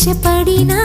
ఆవేశపడినా